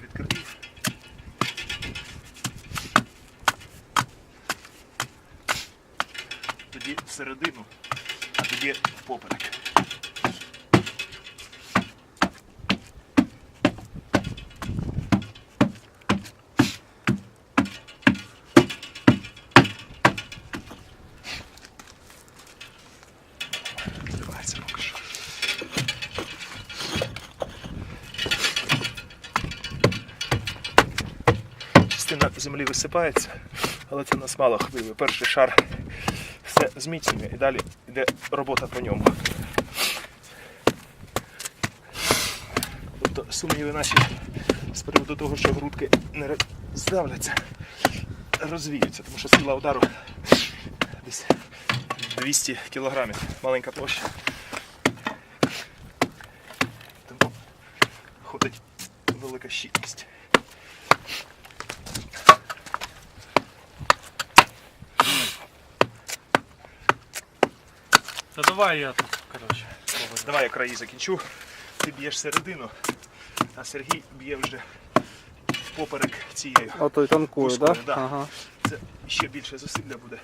там відкритий. Тоді всередину, а тоді поперек. Частина землі висипається, але це нас мало хвилює. Перший шар все зміцнює і далі йде робота по ньому. Тобто сумніви наші з приводу того, що грудки не здавляться, розвіються, тому що сила удару десь 200 кілограмів. Маленька площа. Тому ходить велика щільність. Та давай я тут, коротше. Давай я краї закінчу. Ти б'єш середину, а Сергій б'є вже поперек цією. Отой танкує, так? да? да. Ага. Це ще більше зусилля буде.